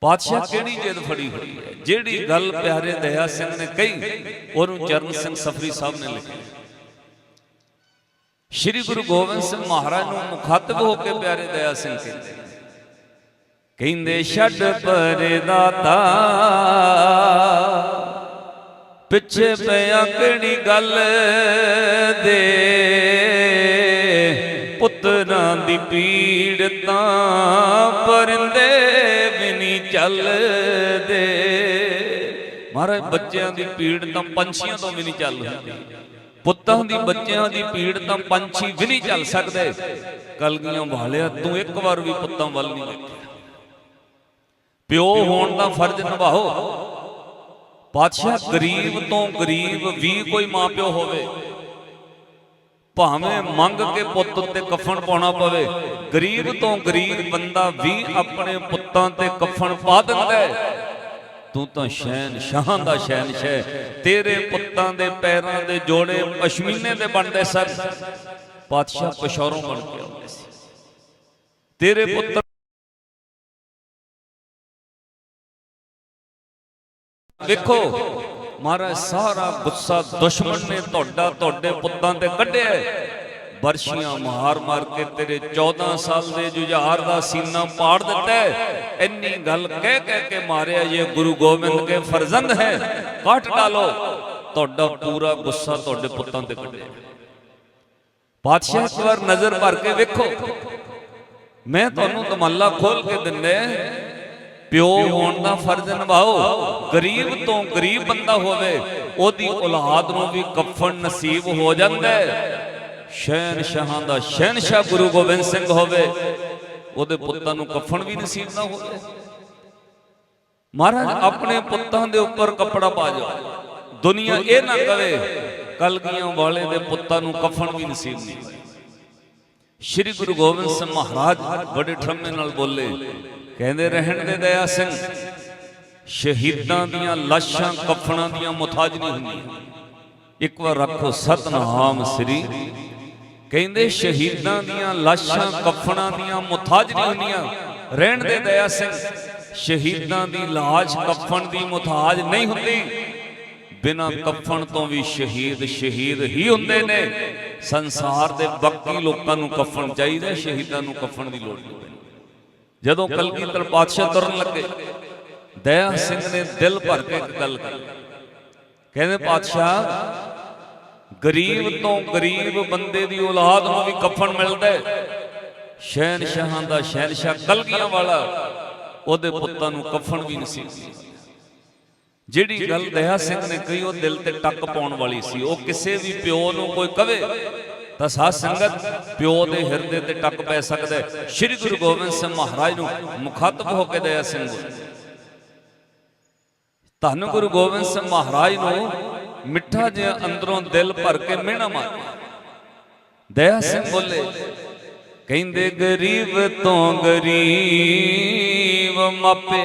ਪਾਤਸ਼ਾਹ ਕਿਹੜੀ ਜਿੱਦ ਫੜੀ ਹੋਈ ਹੈ? ਜਿਹੜੀ ਗੱਲ ਪਿਆਰੇ ਦਇਆ ਸਿੰਘ ਨੇ ਕਹੀ ਉਹਨੂੰ ਚਰਨ ਸਿੰਘ ਸਫਰੀ ਸਾਹਿਬ ਨੇ ਲਿਖੀ ਸ਼੍ਰੀ ਗੁਰੂ ਗੋਬਿੰਦ ਸਿੰਘ ਮਹਾਰਾਜ ਨੂੰ ਮੁਖਾਤਬ ਹੋ ਕੇ ਪਿਆਰੇ ਦਇਆ ਸਿੰਘ ਕਹਿੰਦੇ ਕਹਿੰਦੇ ਛੱਡ ਪਰਦਾਤਾ ਪਿੱਛੇ ਪਿਆ ਕਿਹੜੀ ਗੱਲ ਦੇ। ਪੁੱਤਰਾਂ ਦੀ ਪੀੜ ਤਾਂ ਪਰਿੰਦੇ। ਚੱਲਦੇ। ਮਹਾਰਾਜ ਬੱਚਿਆਂ ਦੀ ਪੀੜ ਤਾਂ ਪੰਛੀਆਂ ਤੋਂ ਵੀ ਨਹੀਂ ਚੱਲ ਹੁੰਦੀ। ਪੁੱਤਾਂ ਦੀ ਬੱਚਿਆਂ ਦੀ ਪੀੜ ਤਾਂ ਪੰਛੀ ਵੀ ਨਹੀਂ ਚੱਲ ਸਕਦੇ। ਕਲਗੀਆਂ ਵਾਲਿਆ, ਤੂੰ ਇੱਕ ਵਾਰ ਵੀ ਪੁੱਤਾਂ ਵੱਲ ਨਹੀਂ ਦੇਖਿਆ। ਪਿਓ ਹੋਣ ਦਾ ਫਰਜ਼ ਨਿਭਾਓ। ਪਾਤਸ਼ਾਹ ਗਰੀਬ ਤੋਂ ਗਰੀਬ, ਵੀ ਕੋਈ ਮਾਪਿਓ ਹੋਵੇ। ਭਾਵੇਂ ਮੰਗ ਕੇ ਪੁੱਤ ਉੱਤੇ ਕਫਨ ਪਾਉਣਾ ਪਵੇ, ਗਰੀਬ ਤੋਂ ਗਰੀਬ ਬੰਦਾ ਵੀ ਆਪਣੇ ਪੁੱਤਾਂ ਤੇ ਕਫਨ ਪਾ ਦਿੰਦਾ ਹੈ। ਤੂੰ ਤਾਂ ਸ਼ੈਨ ਸ਼ਾਹਾਂ ਦਾ ਸ਼ਹਿਨशाह ਤੇਰੇ ਪੁੱਤਾਂ ਦੇ ਪੈਰਾਂ ਦੇ ਜੋੜੇ ਪਸ਼ਮੀਨੇ ਦੇ ਬਣਦੇ ਸਨ। ਪਾਤਸ਼ਾਹ ਪਸ਼ੌਰੋਂ ਬਣ ਕੇ ਆਉਂਦੇ ਸੀ। ਤੇਰੇ ਪੁੱਤਰ ਵੇਖੋ ਮਹਾਰਾਜ, ਸਾਰਾ ਗੁੱਸਾ ਦੁਸ਼ਮਣ ਨੇ ਤੁਹਾਡਾ, ਤੁਹਾਡੇ ਪੁੱਤਾਂ ਤੇ ਕੱਢਿਆ ਬਰਸ਼ੀਆਂ ਮਾਰ ਮਾਰ ਕੇ ਤੇਰੇ 14 ਸਾਲ ਦੇ ਜੁਝਾਰ ਦਾ ਸੀਨਾ ਪਾੜ ਦਿੱਤਾ ਇੰਨੀ ਗੱਲ ਕਹਿ ਕਹਿ ਕੇ ਮਾਰਿਆ ਇਹ ਗੁਰੂ ਗੋਬਿੰਦ ਕੇ ਫਰਜ਼ੰਦ ਹੈ। ਕੱਟ ਡਾਲੋ। ਤੁਹਾਡਾ ਪੂਰਾ ਗੁੱਸਾ ਤੁਹਾਡੇ ਪੁੱਤਾਂ ਤੇ ਕੱਢਿਆ ਬਾਦਸ਼ਾਹ ਇੱਕ ਵਾਰ ਨਜ਼ਰ ਭਰ ਕੇ ਵੇਖੋ। ਮੈਂ ਤੁਹਾਨੂੰ ਦਮੱਲਾ ਖੋਲ ਕੇ ਦਿੰਦਾ ਪਿਓ ਹੋਣ ਦਾ ਫਰਜ਼ ਨਿਭਾਓ, ਗਰੀਬ ਤੋਂ ਗਰੀਬ ਬੰਦਾ ਹੋਵੇ, ਉਹਦੀ ਔਲਾਦ ਨੂੰ ਵੀ ਕਫਨ ਨਸੀਬ ਹੋ ਜਾਂਦਾ ਹੈ। ਸ਼ਹਿਨਸ਼ਾਹਾਂ ਦਾ ਸ਼ਹਿਨਸ਼ਾਹ ਗੁਰੂ ਗੋਬਿੰਦ ਸਿੰਘ ਹੋਵੇ, ਉਹਦੇ ਪੁੱਤਾਂ ਨੂੰ ਕਫਨ ਵੀ ਨਸੀਬ ਨਾ ਹੋਵੇ। ਮਹਾਰਾਜ, ਆਪਣੇ ਪੁੱਤਾਂ ਦੇ ਉੱਪਰ ਕੱਪੜਾ ਪਾ ਜਾਓ। ਦੁਨੀਆ ਇਹ ਨਾ ਕਵੇ, ਕਲਗੀਆਂ ਵਾਲੇ ਦੇ ਪੁੱਤਾਂ ਨੂੰ ਕਫਨ ਵੀ ਨਸੀਬ ਨਹੀਂ ਸ਼੍ਰੀ ਗੁਰੂ ਗੋਬਿੰਦ ਸਿੰਘ ਮਹਾਰਾਜ ਬੜੇ ਠਰਮੇ ਨਾਲ ਬੋਲੇ ਕਹਿੰਦੇ ਰਹਿਣ ਦੇ ਦਇਆ ਸਿੰਘ, ਸ਼ਹੀਦਾਂ ਦੀਆਂ ਲਾਸ਼ਾਂ ਕਫਨਾਂ ਦੀਆਂ ਮੁਤਾਜ ਨਹੀਂ ਹੁੰਦੀਆਂ। ਇੱਕ ਵਾਰ ਰੱਖੋ ਸਤਨਾਮ ਸ੍ਰੀ। ਕਹਿੰਦੇ ਸ਼ਹੀਦਾਂ ਦੀਆਂ ਲਾਸ਼ਾਂ ਕਫਨਾਂ ਦੀਆਂ ਮੁਤਾਜ ਨਹੀਂ ਹੁੰਦੀਆਂ। ਰਹਿਣ ਦੇ ਦਇਆ ਸਿੰਘ, ਸ਼ਹੀਦਾਂ ਦੀ ਲਾਸ਼ ਕਫਨ ਦੀ ਮੁਤਾਜ ਨਹੀਂ ਹੁੰਦੀ। ਬਿਨਾਂ ਕਫਨ ਤੋਂ ਵੀ ਸ਼ਹੀਦ ਸ਼ਹੀਦ ਹੀ ਹੁੰਦੇ ਨੇ। ਸੰਸਾਰ ਦੇ ਬਾਕੀ ਲੋਕਾਂ ਨੂੰ ਕਫਨ ਚਾਹੀਦਾ, ਸ਼ਹੀਦਾਂ ਨੂੰ ਕਫਨ ਦੀ ਲੋੜ ਨਹੀਂ ਜਦੋਂ ਕਲਗੀਧਰ ਪਾਤਸ਼ਾਹ ਤੁਰਨ ਲੱਗੇ ਦਇਆ ਸਿੰਘ ਨੇ ਦਿਲ ਭਰ ਕੇ ਇੱਕ ਗੱਲ ਕਹੀ। ਕਹਿੰਦੇ ਪਾਤਸ਼ਾਹ ਗਰੀਬ ਤੋਂ ਗਰੀਬ ਬੰਦੇ ਦੀ ਔਲਾਦ ਨੂੰ ਵੀ ਕਫਨ ਮਿਲਦਾ ਹੈ। ਸ਼ਹਿਨਸ਼ਾਹਾਂ ਦਾ ਸ਼ਹਿਨਸ਼ਾਹ ਕਲਗੀਆਂ ਵਾਲਾ ਉਹਦੇ ਪੁੱਤਾਂ ਨੂੰ ਕਫਨ ਵੀ ਨਸੀਬ ਨਹੀਂ ਜਿਹੜੀ ਗੱਲ ਦਇਆ ਸਿੰਘ ਨੇ ਕਹੀ ਉਹ ਦਿਲ ਤੇ ਟੱਕ ਪਾਉਣ ਵਾਲੀ ਸੀ। ਉਹ ਕਿਸੇ ਵੀ ਪਿਓ ਨੂੰ ਕੋਈ ਕਵੇ ਤਾਂ ਸਾਧ ਸੰਗਤ ਪਿਓ ਦੇ ਹਿਰਦੇ ਤੇ ਟੱਕ ਪੈ ਸਕਦਾ ਸ੍ਰੀ ਗੁਰੂ ਗੋਬਿੰਦ ਸਿੰਘ ਮਹਾਰਾਜ ਨੂੰ ਮੁਖਾਤਬ ਹੋ ਕੇ ਦਇਆ ਸਿੰਘ ਧੰਨ ਗੁਰੂ ਗੋਬਿੰਦ ਸਿੰਘ ਮਹਾਰਾਜ ਨੂੰ ਮਿੱਠਾ ਜਿਹਾ ਅੰਦਰੋਂ ਦਿਲ ਭਰ ਕੇ ਮਿਹਣਾ ਮਾਰਿਆ ਦਇਆ ਸਿੰਘ ਬੋਲੇ। ਕਹਿੰਦੇ ਗਰੀਬ ਤੋਂ ਗਰੀਬ ਮਾਪੇ।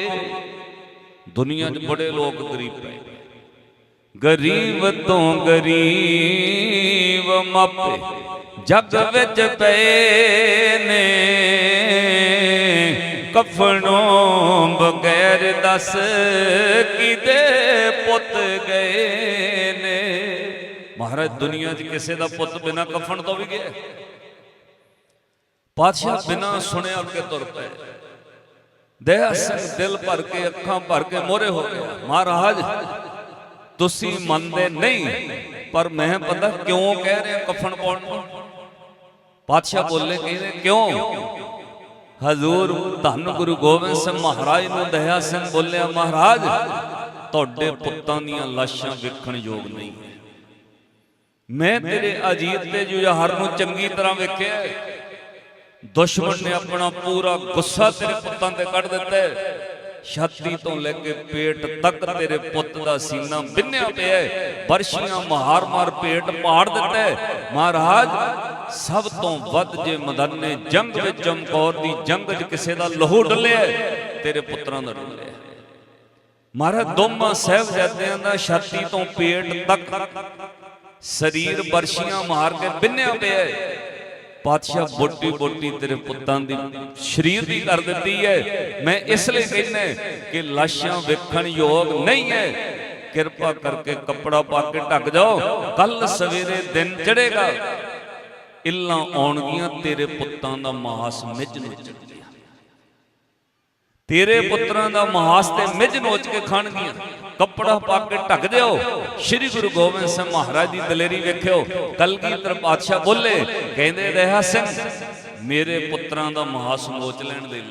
ਦੁਨੀਆ 'ਚ ਬੜੇ ਲੋਕ ਗਰੀਬ ਪਏ ਗਰੀਬ ਤੋਂ ਗਰੀਬ ਮਾਪੇ ਜੱਗ ਵਿੱਚ ਪਏ ਨੇ। ਕਫਨੋਂ ਬਗੈਰ ਦੱਸ ਕਿਤੇ ਪੁੱਤ ਗਏ ਨੇ। ਮਹਾਰਾਜ, ਦੁਨੀਆ 'ਚ ਕਿਸੇ ਦਾ ਪੁੱਤ ਬਿਨਾ ਕਫਨ ਤੋਂ ਵੀ ਗਿਆ। ਪਾਤਸ਼ਾਹ ਬਿਨਾ ਸੁਣਿਆ ਅੱਗੇ ਤੁਰ ਪਏ। ਦਇਆ ਸਿੰਘ ਦਿਲ ਭਰ ਕੇ, ਅੱਖਾਂ ਭਰ ਕੇ ਮੋਰੇ ਹੋ ਗਿਆ। ਮਹਾਰਾਜ ਤੁਸੀਂ ਮੰਨਦੇ ਨਹੀਂ। ਪਰ ਮੈਂ ਪਤਾ ਕਿਉਂ ਕਹਿ ਰਿਹਾ ਕਫਨ ਪਾਉਣ ਨੂੰ? ਪਾਤਸ਼ਾਹ ਬੋਲੇ ਕਹਿੰਦੇ ਕਿਉਂ? ਹਜ਼ੂਰ ਧੰਨ ਗੁਰੂ ਗੋਬਿੰਦ ਸਿੰਘ ਮਹਾਰਾਜ ਨੂੰ ਦਇਆ ਸਿੰਘ ਬੋਲਿਆ ਮਹਾਰਾਜ ਤੁਹਾਡੇ ਪੁੱਤਾਂ ਦੀਆਂ ਲਾਸ਼ਾਂ ਵੇਖਣ ਯੋਗ ਨਹੀਂ ਮੈਂ ਤੇਰੇ ਅਜੀਤ ਤੇ ਜੁਝਾਰ ਨੂੰ ਚੰਗੀ ਤਰ੍ਹਾਂ ਵੇਖਿਆ। ਦੁਸ਼ਮਣ ਨੇ ਆਪਣਾ ਪੂਰਾ ਗੁੱਸਾ ਤੇਰੇ ਪੁੱਤਾਂ ਤੇ ਕੱਢ ਦਿੱਤਾ ਹੈ। ਛਾਤੀ ਤੋਂ ਲੈ ਕੇ ਪੇਟ ਤੱਕ ਤੇਰੇ ਪੁੱਤ ਦਾ ਸੀਨਾ ਬਿੰਨਿਆ ਪਿਆ ਹੈ। ਬਰਸ਼ੀਆਂ ਮਾਰ ਮਾਰ ਪੇਟ ਪਾੜ ਦਿੱਤਾ ਹੈ। ਮਹਾਰਾਜ, ਸਭ ਤੋਂ ਵੱਧ ਜੇ ਮਦਨੇ ਜੰਗ ਵਿੱਚ ਚਮਕੌਰ ਦੀ ਜੰਗ 'ਚ ਕਿਸੇ ਦਾ ਲਹੂ ਡੁੱਲਿਆ ਤੇਰੇ ਪੁੱਤਰਾਂ ਦਾ ਡੁੱਲਿਆ ਮਹਾਰਾਜ, ਦੋਵਾਂ ਸਾਹਿਬਜ਼ਾਦਿਆਂ ਦਾ ਛਾਤੀ ਤੋਂ ਪੇਟ ਤੱਕ ਸਰੀਰ ਬਰਸ਼ੀਆਂ ਮਾਰ ਕੇ ਬਿੰਨਿਆ ਪਿਆ ਹੈ। ਪਾਤਸ਼ਾਹ ਬੋਟੀ ਬੋਟੀ ਤੇਰੇ ਪੁੱਤਾਂ ਦੀ ਸ਼ਰੀਰ ਦੀ ਕਰ ਦਿੱਤੀ ਹੈ। ਮੈਂ ਇਸ ਲਈ ਕਹਿੰਦਾ ਕਿ ਲਾਸ਼ਾਂ ਵੇਖਣ ਯੋਗ ਨਹੀਂ ਹੈ। ਕਿਰਪਾ ਕਰਕੇ ਕੱਪੜਾ ਪਾ ਕੇ ਢੱਕ ਜਾਓ। ਕੱਲ ਸਵੇਰੇ ਦਿਨ ਚੜੇਗਾ ਇੱਲਾਂ ਆਉਣਗੀਆਂ, ਤੇਰੇ ਪੁੱਤਾਂ ਦਾ ਮਾਸ ਮਿੱਝ ਨੋਚ ਗਿਆ। ਤੇਰੇ ਪੁੱਤਰਾਂ ਦਾ ਮਾਸ ਤੇ ਮਿੱਝ ਨੋਚ ਕੇ ਖਾਣਗੀਆਂ। ਕੱਪੜਾ ਪਾ ਕੇ ਢੱਕ ਦਿਓ। ਸ੍ਰੀ ਗੁਰੂ ਗੋਬਿੰਦ ਸਿੰਘ ਮਹਾਰਾਜ ਦੀ ਦਲੇਰੀ ਵੇਖਿਓ। ਕਲਗੀਧਰ ਪਾਤਸ਼ਾਹ ਬੋਲੇ, ਕਹਿੰਦੇ ਰਹਾ ਸਿੰਘ, ਮੇਰੇ ਪੁੱਤਰਾਂ ਦਾ ਮਾਸ ਨੋਚ ਲੈਣ ਦੇ।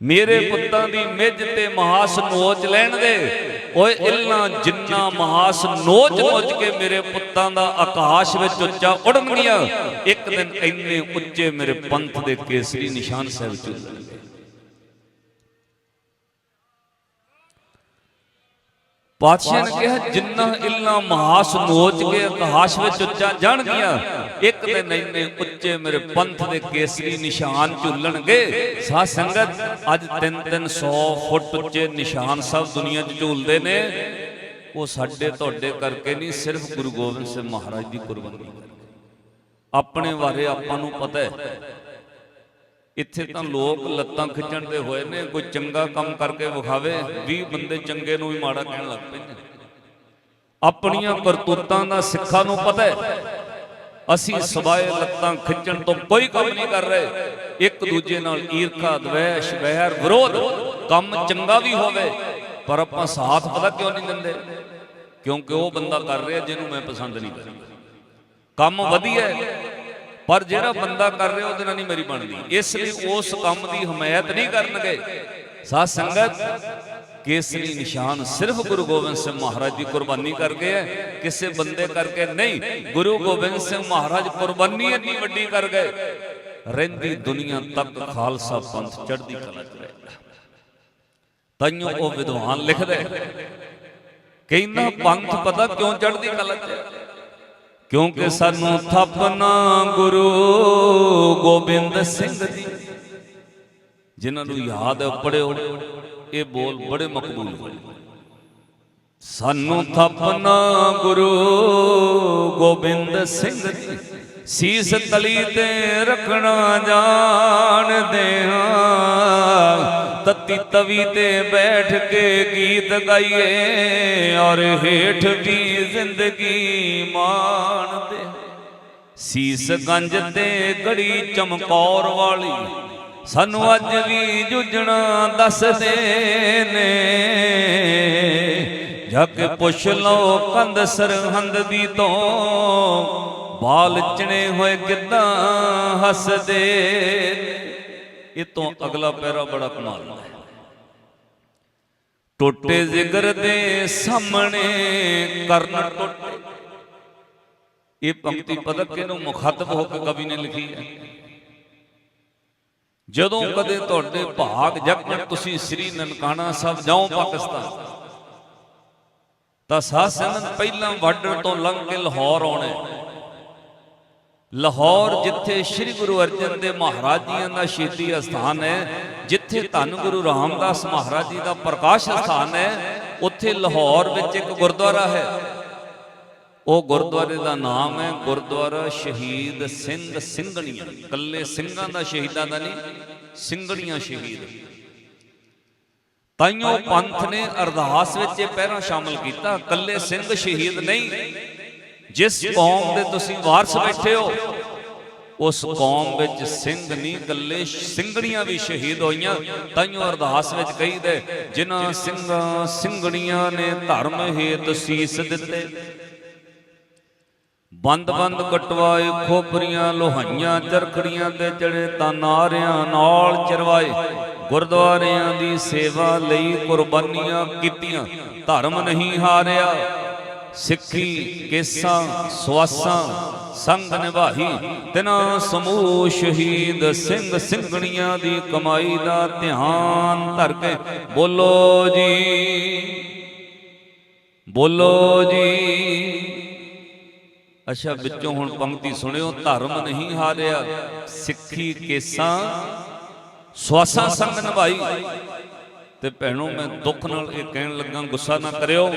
ਮੇਰੇ ਪੁੱਤਾਂ ਦੀ ਮਿੱਝ ਤੇ ਮਾਸ ਨੋਚ ਲੈਣ ਦੇ। ਓਏ ਇਲਾਂ ਜਿੰਨਾ ਮਾਸ ਨੋਚ ਨੋਚ ਕੇ ਮੇਰੇ ਪੁੱਤਾਂ ਦਾ ਆਕਾਸ਼ ਵਿੱਚ ਉੱਚਾ ਉੜਨਗੀਆਂ ਇੱਕ ਦਿਨ ਇੰਨੇ ਉੱਚੇ ਮੇਰੇ ਪੰਥ ਦੇ ਕੇਸਰੀ ਨਿਸ਼ਾਨ ਸਾਹਿਬ ਚੁੱਲਣਗੇ ਪਾਤਸ਼ਾਹ ਨੇ ਕਿਹਾ ਜਿੰਨਾ ਇਲਾਂ ਮਾਸ ਨੋਚ ਕੇ ਆਕਾਸ਼ ਵਿੱਚ ਉੱਚਾ ਜਾਣਗੀਆਂ ਇੱਕ ਦਿਨ ਇੰਨੇ ਉੱਚੇ ਮੇਰੇ ਪੰਥ ਦੇ ਕੇਸਰੀ ਨਿਸ਼ਾਨ ਝੁੱਲਣਗੇ। ਸਾਧ ਸੰਗਤ ਅੱਜ 3-300 ਫੁੱਟ ਉੱਚੇ ਨਿਸ਼ਾਨ ਸਭ ਦੁਨੀਆ 'ਚ ਝੂਲਦੇ ਨੇ। ਉਹ ਸਾਡੇ ਤੁਹਾਡੇ ਕਰਕੇ ਨਹੀਂ ਸਿਰਫ ਗੁਰੂ ਗੋਬਿੰਦ ਸਿੰਘ ਮਹਾਰਾਜ ਦੀ ਕੁਰਬਾਨੀ ਕਰਕੇ ਆਪਣੇ ਬਾਰੇ ਆਪਾਂ ਨੂੰ ਪਤਾ ਹੈ। ਇੱਥੇ ਤਾਂ ਲੋਕ ਲੱਤਾਂ ਖਿੱਚਣ ਦੇ ਹੋਏ ਨੇ ਕੋਈ ਚੰਗਾ ਕੰਮ ਕਰਕੇ ਵਿਖਾਵੇ 20 ਬੰਦੇ ਚੰਗੇ ਨੂੰ ਵੀ ਮਾੜਾ ਕਹਿਣ ਲੱਗ ਪੈਂਦੇ ਆਪਣੀਆਂ ਕਰਤੂਤਾਂ ਦਾ ਸਿੱਖਾਂ ਨੂੰ ਪਤਾ ਹੈ। ਅਸੀਂ ਸਵਾਏ ਲੱਤਾਂ ਖਿੱਚਣ ਤੋਂ ਕੋਈ ਕੰਮ ਨਹੀਂ ਕਰ ਰਹੇ। ਇੱਕ ਦੂਜੇ ਨਾਲ ਈਰਖਾ ਦਵੇਸ਼ ਵੈਰ ਵਿਰੋਧ। ਕੰਮ ਚੰਗਾ ਵੀ ਹੋਵੇ ਪਰ ਆਪਾਂ ਸਾਥ ਪਤਾ ਕਿਉਂ ਨਹੀਂ ਦਿੰਦੇ? ਕਿਉਂਕਿ ਉਹ ਬੰਦਾ ਕਰ ਰਿਹਾ ਜਿਹਨੂੰ ਮੈਂ ਪਸੰਦ ਨਹੀਂ ਕਰਦਾ। ਕੰਮ ਵਧੀਆ ਹੈ। ਪਰ ਜਿਹੜਾ ਬੰਦਾ ਕਰ ਰਿਹਾ ਉਹਦੇ ਨਾਲ ਨਹੀਂ ਮੇਰੀ ਬਣਦੀ। ਇਸ ਲਈ ਉਸ ਕੰਮ ਦੀ ਹਮਾਇਤ ਨਹੀਂ ਕਰਨਗੇ। ਸਾਧ ਸੰਗਤ, ਕੇਸਰੀ ਨਿਸ਼ਾਨ ਸਿਰਫ ਗੁਰੂ ਗੋਬਿੰਦ ਸਿੰਘ ਮਹਾਰਾਜ ਦੀ ਕੁਰਬਾਨੀ ਕਰਕੇ ਹੈ। ਕਿਸੇ ਬੰਦੇ ਕਰਕੇ ਨਹੀਂ, ਗੁਰੂ ਗੋਬਿੰਦ ਸਿੰਘ ਮਹਾਰਾਜ ਕੁਰਬਾਨੀ ਇੰਨੀ ਵੱਡੀ ਕਰ ਗਏ ਰਹਿੰਦੀ ਦੁਨੀਆ ਤੱਕ ਖਾਲਸਾ ਪੰਥ ਚੜ੍ਹਦੀ ਕਲਾ ਚ ਰਹੇਗਾ ਤਈਓ ਉਹ ਵਿਦਵਾਨ ਲਿਖਦਾ ਕਹਿੰਦਾ ਪੰਥ ਪਤਾ ਕਿਉਂ ਚੜ੍ਹਦੀ ਕਲਾ ਚ ਹੈ? ਕਿਉਂਕਿ ਸਾਨੂੰ ਥਾਪਨਾ ਗੁਰੂ ਗੋਬਿੰਦ ਸਿੰਘ ਜੀ। ਜਿਨ੍ਹਾਂ ਨੂੰ ਯਾਦ ਪੜਿਓ ਇਹ ਬੋਲ ਬੜੇ ਮਕਬੂਲ ਹੋਏ। ਸਾਨੂੰ ਥਾਪਨਾ ਗੁਰੂ ਗੋਬਿੰਦ ਸਿੰਘ ਜੀ। ਸੀਸ ਤਲੀ ਤੇ ਰੱਖਣਾ ਜਾਣਦੇ ਹਾਂ। ਤਤੀ ਤਵੀ ਤੇ ਬੈਠ ਕੇ ਗੀਤ ਗਾਈਏ, ਔਰ ਹੇਠ ਵੀ ਜ਼ਿੰਦਗੀ ਮਾਣਦੇ ਹਾਂ। ਸੀਸ ਗੰਜ ਤੇ ਗੜੀ ਚਮਕੌਰ ਵਾਲੀ, ਸਾਨੂੰ ਅੱਜ ਵੀ ਜੁਝਣਾ ਦੱਸਦੇ ਨੇ ਜਾ ਪੁੱਛ ਲਓ ਕੰਧ ਸਰਹੰਦ ਦੀ ਤੋਂ, ਬਾਲ ਚਣੇ ਹੋਏ ਕਿਦਾਂ ਹੱਸਦੇ ਇਹ ਤੋਂ ਅਗਲਾ ਪੈਰਾ ਬੜਾ ਕਮਾਲ ਦਾ ਹੈ। ਟੋਟੇ ਜ਼ਿਗਰ ਦੇ ਸਾਹਮਣੇ ਕਰਨ ਟੋਟੇ। ਇਹ ਪੰਕਤੀ ਪਤਾ ਕਿਹਨੂੰ ਮੁਖਾਤਬ ਹੋ ਕੇ ਕਵੀ ਨੇ ਲਿਖੀ ਹੈ। ਜਦੋਂ ਕਦੇ ਤੁਹਾਡੇ ਭਾਗ ਜਗਣ ਤੁਸੀਂ ਸ੍ਰੀ ਨਨਕਾਣਾ ਸਾਹਿਬ ਜਾਓ ਪਾਕਿਸਤਾਨ। ਤਾਂ ਸਾਧ ਸੰਗਤ ਪਹਿਲਾਂ ਬਾਰਡਰ ਤੋਂ ਲੰਘ ਕੇ ਲਾਹੌਰ ਆਉਣਾ ਹੈ। ਲਾਹੌਰ ਜਿੱਥੇ ਸ੍ਰੀ ਗੁਰੂ ਅਰਜਨ ਦੇਵ ਮਹਾਰਾਜ ਜੀਆਂ ਦਾ ਸ਼ਹੀਦੀ ਅਸਥਾਨ ਹੈ, ਜਿੱਥੇ ਧੰਨ ਗੁਰੂ ਰਾਮਦਾਸ ਮਹਾਰਾਜ ਜੀ ਦਾ ਪ੍ਰਕਾਸ਼ ਅਸਥਾਨ ਹੈ, ਉੱਥੇ ਲਾਹੌਰ ਵਿੱਚ ਇੱਕ ਗੁਰਦੁਆਰਾ ਹੈ। ਉਹ ਗੁਰਦੁਆਰੇ ਦਾ ਨਾਮ ਹੈ ਗੁਰਦੁਆਰਾ ਸ਼ਹੀਦ ਸਿੰਘ ਸਿੰਘਣੀਆਂ। ਕੱਲੇ ਸਿੰਘਾਂ ਦਾ ਸ਼ਹੀਦਾਂ ਦਾ ਨਹੀਂ, ਸਿੰਘਣੀਆਂ ਸ਼ਹੀਦ। ਤਾਈਓ ਪੰਥ ਨੇ ਅਰਦਾਸ ਵਿੱਚ ਇਹ ਪਹਿਰਾ ਸ਼ਾਮਲ ਕੀਤਾ ਕੱਲੇ ਸਿੰਘ ਸ਼ਹੀਦ ਨਹੀਂ ਜਿਸ ਕੌਮ ਦੇ ਤੁਸੀਂ ਵਾਰਸ ਬੈਠੇ ਹੋ ਉਸ ਕੌਮ ਵਿੱਚ ਸਿੰਘ ਨਹੀਂ ਕੱਲੇ ਸਿੰਘਣੀਆਂ ਵੀ ਸ਼ਹੀਦ ਹੋਈਆਂ ਤਾਈਓ ਅਰਦਾਸ ਵਿੱਚ ਕਹੀਦੇ ਜਿਨ੍ਹਾਂ ਸਿੰਘਾਂ ਸਿੰਘਣੀਆਂ ਨੇ ਧਰਮ ਹੇਤ ਸੀਸ ਦਿੱਤੇ। ਬੰਦ ਬੰਦ ਕਟਵਾਏ ਖੋਪਰੀਆਂ ਲੋਹਾਈਆਂ ਚਰਖੜੀਆਂ ਤੇ ਚੜੇ ਤਾਂ ਨਾਰਿਆਂ ਨਾਲ ਚਰਵਾਏ। ਗੁਰਦੁਆਰਿਆਂ ਦੀ ਸੇਵਾ ਲਈ ਕੁਰਬਾਨੀਆਂ ਕੀਤੀਆਂ। ਧਰਮ ਨਹੀਂ ਹਾਰਿਆ। ਸਿੱਖੀ ਕੇਸਾਂ, ਸਵਾਸਾਂ, ਸੰਗ ਨਿਭਾਈ ਤਿਨਾ ਸਮੂਹ ਸ਼ਹੀਦ ਸਿੰਘ ਸਿੰਘਣੀਆਂ ਦੀ ਕਮਾਈ ਦਾ ਧਿਆਨ ਧਰ ਕੇ ਬੋਲੋ ਜੀ ਬੋਲੋ ਜੀ। ਅੱਛਾ, ਵਿੱਚੋਂ ਹੁਣ ਪੰਕਤੀ ਸੁਣਿਓ, ਧਰਮ ਨਹੀਂ ਹਾਰਿਆ, ਸਿੱਖੀ ਕੇਸਾਂ, ਸਵਾਸਾਂ, ਸੰਗ ਨਿਭਾਈ ਤੇ ਭੈਣੋ, ਮੈਂ ਦੁੱਖ ਨਾਲ ਇਹ ਕਹਿਣ ਲੱਗਾ, ਗੁੱਸਾ ਨਾ ਕਰਿਓ।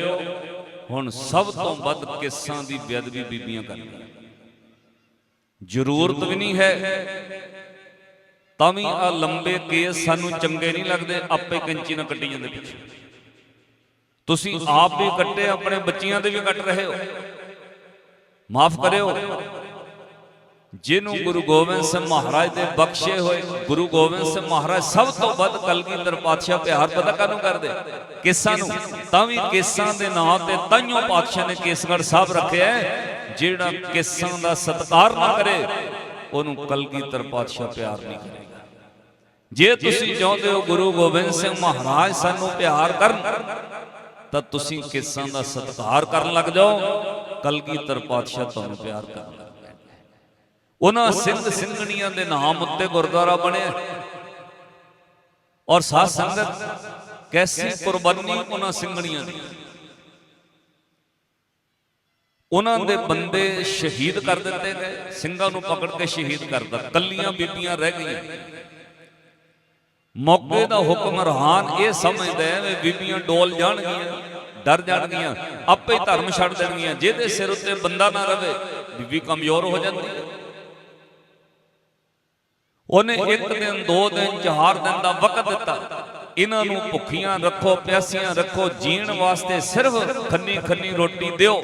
ਹੁਣ ਸਭ ਤੋਂ ਵੱਧ ਕੇਸਾਂ ਦੀ ਬੇਅਦਬੀ ਬੀਬੀਆਂ ਕਰਦੀਆਂ ਜ਼ਰੂਰਤ ਵੀ ਨਹੀਂ ਹੈ, ਤਾਂ ਵੀ ਆ ਲੰਬੇ ਕੇਸ ਸਾਨੂੰ ਚੰਗੇ ਨਹੀਂ ਲੱਗਦੇ, ਆਪੇ ਕੈਂਚੀ ਨਾਲ ਕੱਟੀ ਜਾਂਦੇ ਪਿੱਛੇ। ਤੁਸੀਂ ਆਪ ਵੀ ਕੱਟੇ, ਆਪਣੇ ਬੱਚਿਆਂ ਦੇ ਵੀ ਕੱਟ ਰਹੇ ਹੋ। ਮਾਫ ਕਰਿਓ। ਜਿਹਨੂੰ ਗੁਰੂ ਗੋਬਿੰਦ ਸਿੰਘ ਮਹਾਰਾਜ ਦੇ ਬਖਸ਼ੇ ਹੋਏ ਗੁਰੂ ਗੋਬਿੰਦ ਸਿੰਘ ਮਹਾਰਾਜ ਸਭ ਤੋਂ ਵੱਧ ਕਲਗੀਧਰ ਪਾਤਸ਼ਾਹ ਪਿਆਰ ਪਤਾ ਕਾਹਨੂੰ ਕਰਦੇ ਕੇਸਾਂ ਨੂੰ ਤਾਂ ਵੀ ਕੇਸਾਂ ਦੇ ਨਾਂ ਤੇ ਤਾਈਓ ਪਾਤਸ਼ਾਹ ਨੇ ਕੇਸਗੜ੍ਹ ਸਾਹਿਬ ਰੱਖਿਆ। ਜਿਹੜਾ ਕੇਸਾਂ ਦਾ ਸਤਿਕਾਰ ਨਾ ਕਰੇ ਉਹਨੂੰ ਕਲਗੀਧਰ ਪਾਤਸ਼ਾਹ ਪਿਆਰ ਨਹੀਂ ਕਰੇਗਾ ਜੇ ਤੁਸੀਂ ਚਾਹੁੰਦੇ ਹੋ ਗੁਰੂ ਗੋਬਿੰਦ ਸਿੰਘ ਮਹਾਰਾਜ ਸਾਨੂੰ ਪਿਆਰ ਕਰਨ ਤਾਂ ਤੁਸੀਂ ਕੇਸਾਂ ਦਾ ਸਤਿਕਾਰ ਕਰਨ ਲੱਗ ਜਾਓ ਕਲਗੀਧਰ ਪਾਤਸ਼ਾਹ ਤੁਹਾਨੂੰ ਪਿਆਰ ਕਰਨ ਉਹਨਾਂ ਸਿੰਘ ਸਿੰਘਣੀਆਂ ਦੇ ਨਾਮ ਉੱਤੇ ਗੁਰਦੁਆਰਾ ਬਣਿਆ। ਔਰ ਸਾਧ ਸੰਗਤ ਕੈਸੀ ਕੁਰਬਾਨੀ ਉਹਨਾਂ ਸਿੰਘਣੀਆਂ ਦੀ। ਉਹਨਾਂ ਦੇ ਬੰਦੇ ਸ਼ਹੀਦ ਕਰ ਦਿੱਤੇ ਗਏ, ਸਿੰਘਾਂ ਨੂੰ ਪਕੜ ਕੇ ਸ਼ਹੀਦ ਕਰਦਾ ਕੱਲੀਆਂ ਬੀਬੀਆਂ ਰਹਿ ਗਈਆਂ। ਮੌਕੇ ਦਾ ਹੁਕਮਰਾਨ ਇਹ ਸਮਝਦਾ ਹੈ ਵੀ ਬੀਬੀਆਂ ਡੋਲ ਜਾਣਗੀਆਂ, ਡਰ ਜਾਣਗੀਆਂ, ਆਪੇ ਧਰਮ ਛੱਡ ਦੇਣਗੀਆਂ। ਜਿਹਦੇ ਸਿਰ ਉੱਤੇ ਬੰਦਾ ਨਾ ਰਵੇ, ਬੀਬੀ ਕਮਜ਼ੋਰ ਹੋ ਜਾਂਦੀ ਹੈ। ਉਹਨੇ ਇੱਕ ਦਿਨ, ਦੋ ਦਿਨ, ਚਾਰ ਦਿਨ ਦਾ ਵਕਤ ਦਿੱਤਾ। ਇਹਨਾਂ ਨੂੰ ਭੁੱਖੀਆਂ ਰੱਖੋ, ਪਿਆਸੀਆਂ ਰੱਖੋ, ਜੀਣ ਵਾਸਤੇ ਸਿਰਫ ਖੰਨੀ ਖੰਨੀ ਰੋਟੀ ਦਿਓ।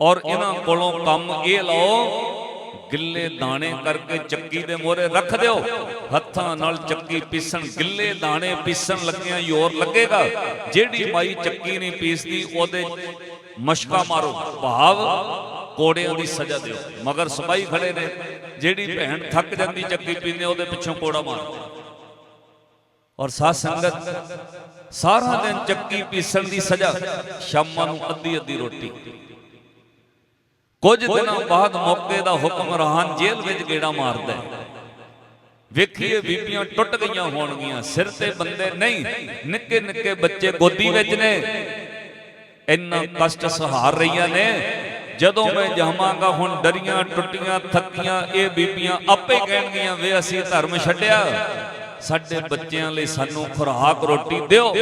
ਔਰ ਇਹਨਾਂ ਕੋਲੋਂ ਕੰਮ ਇਹ ਲਓ, ਗਿੱਲੇ ਦਾਣੇ ਕਰਕੇ ਚੱਕੀ ਦੇ ਮੋਰੇ ਰੱਖ ਦਿਓ। ਹੱਥਾਂ ਨਾਲ ਚੱਕੀ ਪੀਸਣ, ਗਿੱਲੇ ਦਾਣੇ ਪੀਸਣ ਲੱਗਿਆਂ ਜ਼ੋਰ ਲੱਗੇਗਾ। ਜਿਹੜੀ ਮਾਈ ਚੱਕੀ ਨਹੀਂ ਪੀਸਦੀ, ਉਹਦੇ ਮਸ਼ਕਾ ਮਾਰੋ। ਭਾਵ ਕੋੜਿਆਂ ਦੀ ਸਜ਼ਾ ਦਿਓ। ਮਗਰ ਸਿਪਾਹੀ ਖੜੇ ਨੇ। ਜਿਹੜੀ ਭੈਣ ਥੱਕ ਜਾਂਦੀ ਚੱਕੀ ਪੀਂਦੇ ਉਹਦੇ ਪਿੱਛੋਂ ਕੋੜਾ ਮਾਰੋ। ਔਰ ਸਾਧ ਸੰਗਤ ਸਾਰਾ ਦਿਨ ਚੱਕੀ ਪੀਸਣ ਦੀ ਸਜ਼ਾ ਸ਼ਾਮਾਂ ਨੂੰ ਅੱਧੀ ਅੱਧੀ ਰੋਟੀ। ਕੁਝ ਦਿਨਾਂ ਬਾਅਦ ਮੌਕੇ ਦਾ ਹੁਕਮਰਾਨ ਜੇਲ੍ਹ ਵਿੱਚ ਗੇੜਾ ਮਾਰਦਾ ਹੈ। ਵੇਖੀਏ ਬੀਬੀਆਂ ਟੁੱਟ ਗਈਆਂ ਹੋਣਗੀਆਂ। ਸਿਰ ਤੇ ਬੰਦੇ ਨਹੀਂ ਨਿੱਕੇ ਨਿੱਕੇ ਬੱਚੇ ਗੋਦੀ ਵਿੱਚ ਨੇ। ਇੰਨਾ ਕਸ਼ਟ ਸਹਾਰ ਰਹੀਆਂ ਨੇ। ਜਦੋਂ ਮੈਂ ਜਾਵਾਂਗਾ ਹੁਣ ਡਰੀਆਂ, ਟੁੱਟੀਆਂ, ਥੱਕੀਆਂ, ਇਹ ਬੀਬੀਆਂ ਆਪੇ ਕਹਿਣਗੀਆਂ, ਵੇ ਅਸੀਂ ਧਰਮ ਛੱਡਿਆ। ਸਾਡੇ ਬੱਚਿਆਂ ਲਈ ਸਾਨੂੰ ਖੁਰਾਕ, ਰੋਟੀ ਦਿਓ।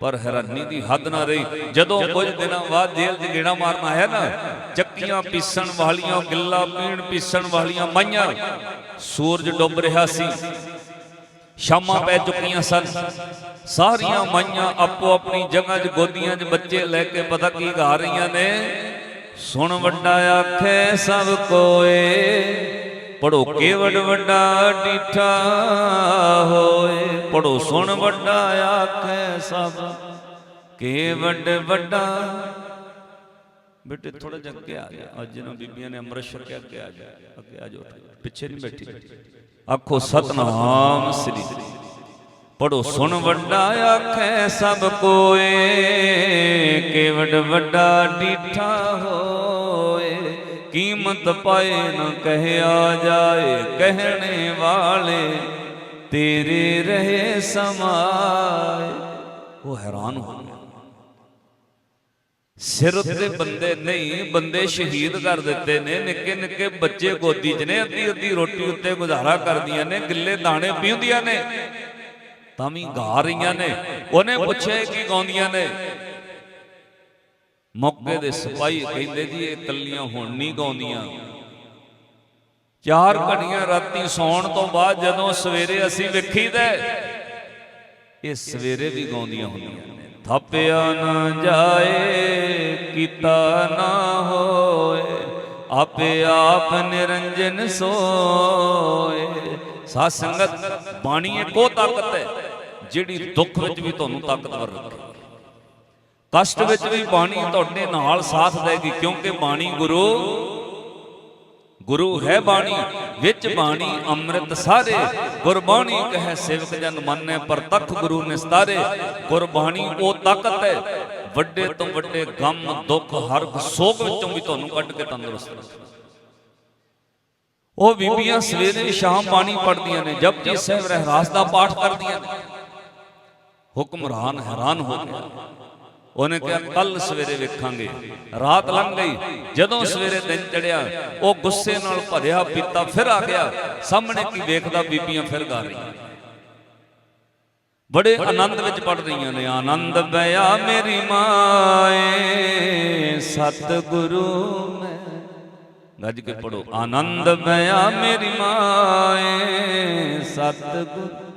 ਪਰ ਹੈਰਾਨੀ ਦੀ ਹੱਦ ਨਾ ਰਹੀ, ਜਦੋਂ ਕੁਝ ਦਿਨਾਂ ਬਾਅਦ ਜੇਲ੍ਹ 'ਚ ਗੇੜਾ ਮਾਰਨ ਆਇਆ ਨਾ, ਚੱਕੀਆਂ ਪੀਸਣ ਵਾਲੀਆਂ, ਗਿੱਲਾ ਪੀਣ ਪੀਸਣ ਵਾਲੀਆਂ ਮਾਈਆਂ, ਸੂਰਜ ਡੁੱਬ ਰਿਹਾ ਸੀ। ਸ਼ਾਮਾਂ ਪੈ ਚੁੱਕੀਆਂ ਸਨ। ਸਾਰੀਆਂ ਮਾਈਆਂ ਆਪੋ ਆਪਣੀ ਜਗ੍ਹਾ 'ਚ ਗੋਦੀਆਂ 'ਚ ਬੱਚੇ ਲੈ ਕੇ ਪਤਾ ਕੀ ਗਾ ਰਹੀਆਂ ਨੇ? ਸੁਣ ਵੱਡਾ ਆਖੇ, ਸਭ ਕੋਏ। ਪੜੋ ਕੇ ਵੱਡਾ ਡੀਠਾ ਹੋਏ। ਪੜੋ ਸੁਣ ਵੱਡਾ ਆਖੇ, ਸਭ ਕੇ ਵੱਡਾ ਬੇਟੇ ਥੋੜਾ ਜਿਹਾ ਅੱਗੇ ਆ ਜਾ। ਅੱਜ ਨਾ ਬੀਬੀਆਂ ਨੇ ਅੰਮ੍ਰਿਤ ਛਕਿਆ, ਅੱਗੇ ਆ ਜਾ। ਅੱਗੇ ਆ ਜਾ ਪਿੱਛੇ ਨਹੀਂ ਬੈਠੀ। ਆਖੋ ਸਤਨਾਮ ਸ੍ਰੀ। ਪੜੋ ਸੁਣ ਵੱਡਾ ਆਖੇ ਸਭ ਕੋਏ ਕੇਵਡ ਵੱਡਾ ਡੀਠਾ ਹੋਏ। ਕੀਮਤ ਪਾਏ ਨ ਕਹਿਆ ਜਾਏ, ਕਹਿਣੇ ਵਾਲੇ ਤੇਰੇ ਰਹੇ ਸਮਾਏ। ਉਹ ਹੈਰਾਨ ਹੋ ਸਿਰ ਉੱਤੇ ਬੰਦੇ ਨਹੀਂ, ਬੰਦੇ ਸ਼ਹੀਦ ਕਰ ਦਿੱਤੇ ਨੇ, ਨਿੱਕੇ ਨਿੱਕੇ ਬੱਚੇ ਗੋਦੀ 'ਚ ਨੇ, ਅੱਧੀ ਅੱਧੀ ਰੋਟੀ ਉੱਤੇ ਗੁਜ਼ਾਰਾ ਕਰਦੀਆਂ ਨੇ, ਗਿੱਲੇ ਦਾਣੇ ਪੀਉਂਦੀਆਂ ਨੇ, ਤਾਂ ਵੀ ਗਾ ਰਹੀਆਂ ਨੇ। ਉਹਨੇ ਪੁੱਛਿਆ ਕੀ ਗਾਉਂਦੀਆਂ ਨੇ? ਮੌਕੇ ਦੇ ਸਿਪਾਹੀ ਕਹਿੰਦੇ ਜੀ, ਇਹ ਕੱਲੀਆਂ ਹੁਣ ਨਹੀਂ ਗਾਉਂਦੀਆਂ। ਚਾਰ ਘੜੀਆਂ ਰਾਤੀ ਸੌਣ ਤੋਂ ਬਾਅਦ ਜਦੋਂ ਸਵੇਰੇ ਅਸੀਂ ਵੇਖੀਦਾ ਇਹ ਸਵੇਰੇ ਵੀ ਗਾਉਂਦੀਆਂ ਹੁੰਦੀਆਂ ਥਾਪਿਆ ਨਾ ਜਾਏ, ਕੀਤਾ ਨਾ ਹੋਏ, ਆਪੇ ਆਪ ਨਿਰੰਜਨ ਸੋਏ। ਸਾਧ ਸੰਗਤ, ਬਾਣੀ ਇੱਕੋ ਤਾਕਤ ਹੈ, ਜਿਹੜੀ ਦੁੱਖ ਵਿੱਚ ਵੀ ਤੁਹਾਨੂੰ ਤਾਕਤਵਰ ਰੱਖੇ। ਕਸ਼ਟ ਵਿੱਚ ਵੀ ਬਾਣੀ ਤੁਹਾਡੇ ਨਾਲ ਸਾਥ ਦੇਗੀ, ਕਿਉਂਕਿ ਬਾਣੀ ਗੁਰੂ ਗੁਰੂ ਹੈ ਬਾਣੀ, ਵਿੱਚ ਬਾਣੀ, ਅੰਮ੍ਰਿਤ ਸਾਰੇ, ਗੁਰਬਾਣੀ ਕਹੈ ਸੇਵਕ ਜਨ ਮੰਨੈ ਪ੍ਰਤੱਖ ਗੁਰੂ ਨਿਸਤਾਰੇ। ਗੁਰਬਾਣੀ ਉਹ ਤਾਕਤ ਹੈ, ਵੱਡੇ ਤੋਂ ਵੱਡੇ ਗਮ, ਦੁੱਖ ਹਰ ਸੋਗ ਵਿੱਚੋਂ ਵੀ ਤੁਹਾਨੂੰ ਕੱਢ ਕੇ ਤੰਦਰੁਸਤ ਰੱਖੇ। ਉਹ ਬੀਬੀਆਂ ਸਵੇਰੇ ਸ਼ਾਮ ਬਾਣੀ ਪੜ੍ਹਦੀਆਂ ਨੇ ਜਪਜੀ ਸਾਹਿਬ ਰਹਿਰਾਸ ਦਾ ਪਾਠ ਕਰਦੀਆਂ ਨੇ। ਹੁਕਮਰਾਨ ਹੈਰਾਨ ਹੋ ਗਿਆ ਉਹਨੇ ਕਿਹਾ ਕੱਲ ਸਵੇਰੇ ਵੇਖਾਂਗੇ। ਰਾਤ ਲੰਘ ਗਈ। ਜਦੋਂ ਸਵੇਰੇ ਦਿਨ ਚੜਿਆ ਉਹ ਗੁੱਸੇ ਨਾਲ ਭਰਿਆ ਪੀਤਾ, ਫਿਰ ਆ ਗਿਆ। ਸਾਹਮਣੇ ਕੀ ਵੇਖਦਾ, ਬੀਬੀਆਂ ਫਿਰ ਗਾ ਰਹੀਆਂ। ਬੜੇ ਆਨੰਦ ਵਿੱਚ ਪੜ ਰਹੀਆਂ ਨੇ, ਆਨੰਦ ਬਿਆ ਮੇਰੀ ਮਾਏ, ਸਤਿਗੁਰੂ ਮੈਂ। ਗੱਜ ਕੇ ਪੜੋ ਆਨੰਦ ਬਿਆ ਮੇਰੀ ਮਾਏ, ਸਤਿਗੁਰੂ